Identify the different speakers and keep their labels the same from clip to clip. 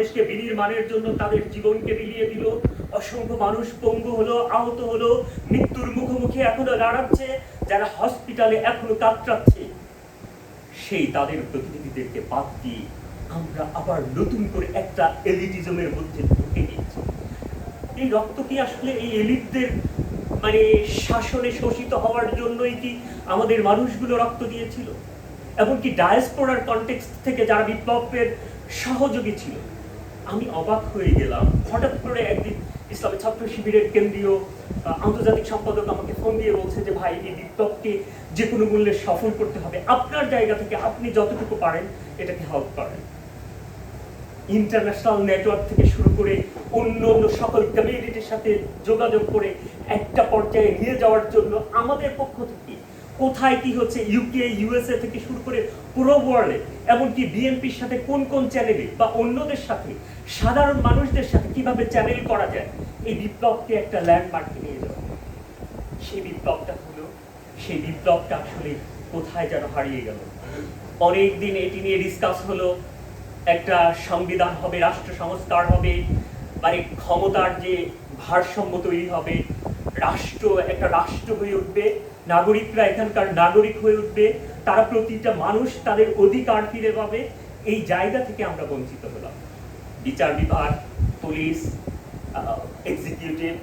Speaker 1: দেশকে বিনির্মাণের জন্য তাদের জীবনকে বিলিয়ে দিল। অসংখ্য মানুষ পঙ্গু হলো, আহত হলো, মৃত্যুর মুখোমুখি এখনও দাঁড়াচ্ছে, যারা হসপিটালে এখনও কাতরাচ্ছে। সেই তাদের প্রতিনিধিদেরকে বাদ দিয়ে আমরা আবার নতুন করে একটা এলিটিজমের মধ্যে ঢুকে গেছি। এই রক্ত কি আসলে এই এলিটদের মানে শাসনে শোষিত হওয়ার জন্যই কি আমাদের মানুষগুলো রক্ত দিয়েছিল? এমনকি ডায়াসপোরার কনটেক্সট থেকে যারা বিপ্লবের সহযোগী ছিল। আমি অবাক হয়ে গেলাম। হঠাৎ করে একদিন ইসলামী ছাত্র শিবিরের কেন্দ্রীয় আন্তর্জাতিক সম্পাদক আমাকে ফোন দিয়ে বলছে যে, ভাই, এই বিপ্লবকে যে কোনো মূল্যে সফল করতে হবে। আপনার জায়গা থেকে আপনি যতটুকু পারেন, এটাকে হেল্প করেন। ইন্টারন্যাশনাল নেটওয়ার্ক থেকে শুরু করে অন্য অন্য সকল কমিউনিটির সাথে যোগাযোগ করে একটা পর্যায়ে নিয়ে যাওয়ার জন্য আমাদের পক্ষ থেকে কোথায় কি হচ্ছে ইউকে ইউএসএ থেকে শুরু করে পুরো ওয়ার্ল্ডে এমনকি বিএনপির সাথে কোন কোন চ্যানেলে বা অন্যদের সাথে, সাধারণ মানুষদের সাথে কীভাবে চ্যানেল করা যায়, এই বিপ্লবকে একটা ল্যান্ডমার্কে নিয়ে যাওয়া সেই বিপ্লবটা হলো, সেই বিপ্লবটা আসলে কোথায় যেন হারিয়ে গেল। অনেক দিন এটি নিয়ে ডিসকাস হলো, একটা সংবিধান হবে, রাষ্ট্র সংস্কার হবে মানে ক্ষমতার যে ভারসাম্য তৈরি হবে রাষ্ট্র, একটা রাষ্ট্র হয়ে উঠবে, নাগরিকরা এখানকার নাগরিক হয়ে উঠবে, তারা প্রতিটা মানুষ তাদের অধিকার ফিরে পাবে, এই জায়গা থেকে আমরা বঞ্চিত হলাম। বিচার বিভাগ, পুলিশ এক্সিকিউটিভ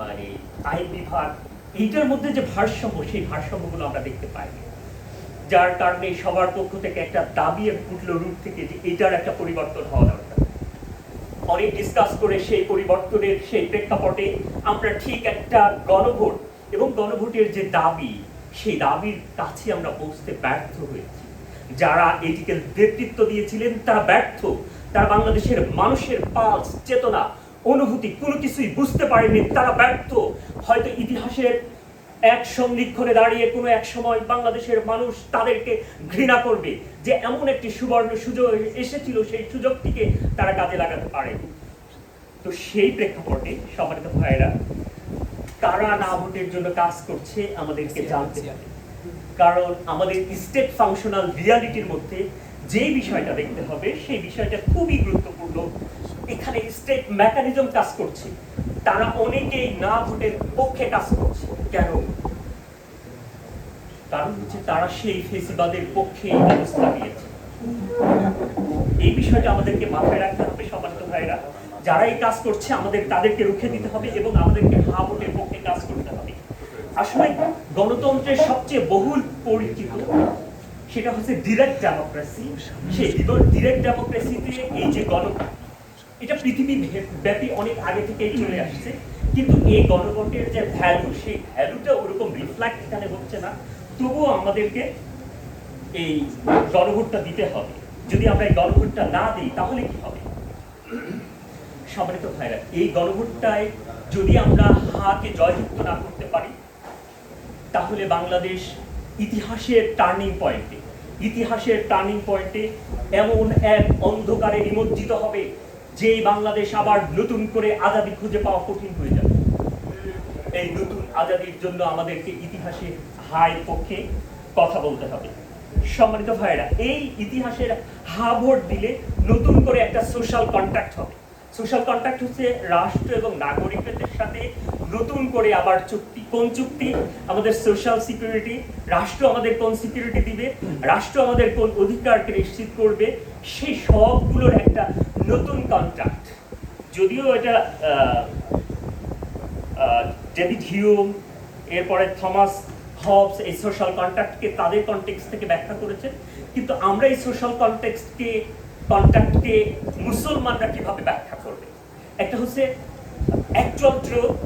Speaker 1: মানে আইন বিভাগ, এইটার মধ্যে যে ভারসাম্য, সেই ভারসাম্যগুলো আমরা দেখতে পাইনি। যার কারণে সবার পক্ষ থেকে একটা দাবি উঠল রূপ থেকে যে এটার একটা পরিবর্তন হওয়া দরকার। অনেক ডিসকাস করে সেই পরিবর্তনের সেই প্রেক্ষাপটে আমরা ঠিক একটা গণভোট এবং গণভোটের যে দাবি, সেই দাবির কাছে আমরা পৌঁছতে ব্যর্থ হয়েছি। যারা এটিকে নেতৃত্ব দিয়েছিলেন, তারা ব্যর্থ। তারা বাংলাদেশের মানুষের পালস, চেতনা, অনুভূতি কোনো কিছুই বুঝতে পারেনি, তারা ব্যর্থ। হয়তো ইতিহাসের এক সন্ধিক্ষণে দাঁড়িয়ে কোনো এক সময় বাংলাদেশের মানুষ তাদেরকে ঘৃণা করবে যে এমন একটি সুবর্ণ সুযোগ এসেছিল, সেই সুযোগটিকে তারা কাজে লাগাতে পারে। তো সেই প্রেক্ষাপটে, সম্মানিত ভাইয়েরা, কারা না ভোটের জন্য কাজ করছে, আমাদেরকে জানতে হবে। কারণ আমাদের স্টেট ফাংশনাল রিয়ালিটির মধ্যে যে বিষয়টা দেখতে হবে, সেই বিষয়টা খুবই গুরুত্বপূর্ণ। এখানে স্টেট মেকানিজম কাজ করছে। তারা অনেকেই না ভোটের পক্ষে কাজ করছে। কেন? কারণ হচ্ছে তারা সেই ফেসিবাদের পক্ষে ব্যবস্থা নিয়েছে। এই বিষয়টা আমাদেরকে মাথায় রাখতে হবে সম্মানিত ভাইরা। যারা এই কাজ করছে, আমাদের তাদেরকে রুখে দিতে হবে এবং আমাদেরকে হা ভোটের পক্ষে কাজ করতে হবে। আসলে গণতন্ত্রের সবচেয়ে বহুল পরিচিত সেটা হচ্ছে ডিরেক্ট ডেমোক্রেসি সেই ডিরেক্ট ডেমোক্রেসিতে এই যে গণ এটা পৃথিবী ব্যাপী অনেক আগে থেকেই চলে আসছে। কিন্তু এই গণভোটের যে ভ্যালু সেই ভ্যালুটা ওরকম রিফ্লেক্ট এখানে হচ্ছে না। তবুও আমাদেরকে এই গণভোটটা দিতে হবে। যদি আমরা এই গণভোটটা না দিই, তাহলে কি হবে? সম্মানিত ভাইরা, এই গণভোটটায় যদি আমরা হাকে জয়যুক্ত না করতে পারি, তাহলে বাংলাদেশ ইতিহাসের টার্নিং পয়েন্টে ইতিহাসের টার্নিং পয়েন্টে এমন এক অন্ধকারে নিমজ্জিত হবে যে বাংলাদেশ আবার নতুন করে আজাদি খুঁজে পাওয়া কঠিন হয়ে যাবে। এই নতুন আজাদির জন্য আমাদেরকে ইতিহাসে হায় পক্ষে কথা বলতে হবে। সম্মানিত ভাইরা এই ইতিহাসের হা ভোট দিলে নতুন করে একটা সোশ্যাল কন্ট্যাক্ট হবে। সোশ্যাল কন্ট্যাক্ট হচ্ছে রাষ্ট্র এবং নাগরিকদের সাথে নতুন করে আবার চুক্তি, কোন চুক্তি? আমাদের সোশ্যাল সিকিউরিটি রাষ্ট্র আমাদের কোন সিকিউরিটি দিবে? রাষ্ট্র আমাদের কোন অধিকারকে নিশ্চিত করবে? সেই সবগুলোর একটা নতুন কন্ট্রাক্ট যদিও এটা ডেভিড হিউম এরপরে থমাস হবস এই সোশ্যাল কন্ট্রাক্টকে তাদের কনটেক্সট থেকে ব্যাখ্যা করেছেন। কিন্তু আমরা এই সোশ্যাল কনটেক্সটকে কন্ট্রাক্টকে মুসলমানরা কীভাবে ব্যাখ্যা করবে? একটা হচ্ছে ট্রুথ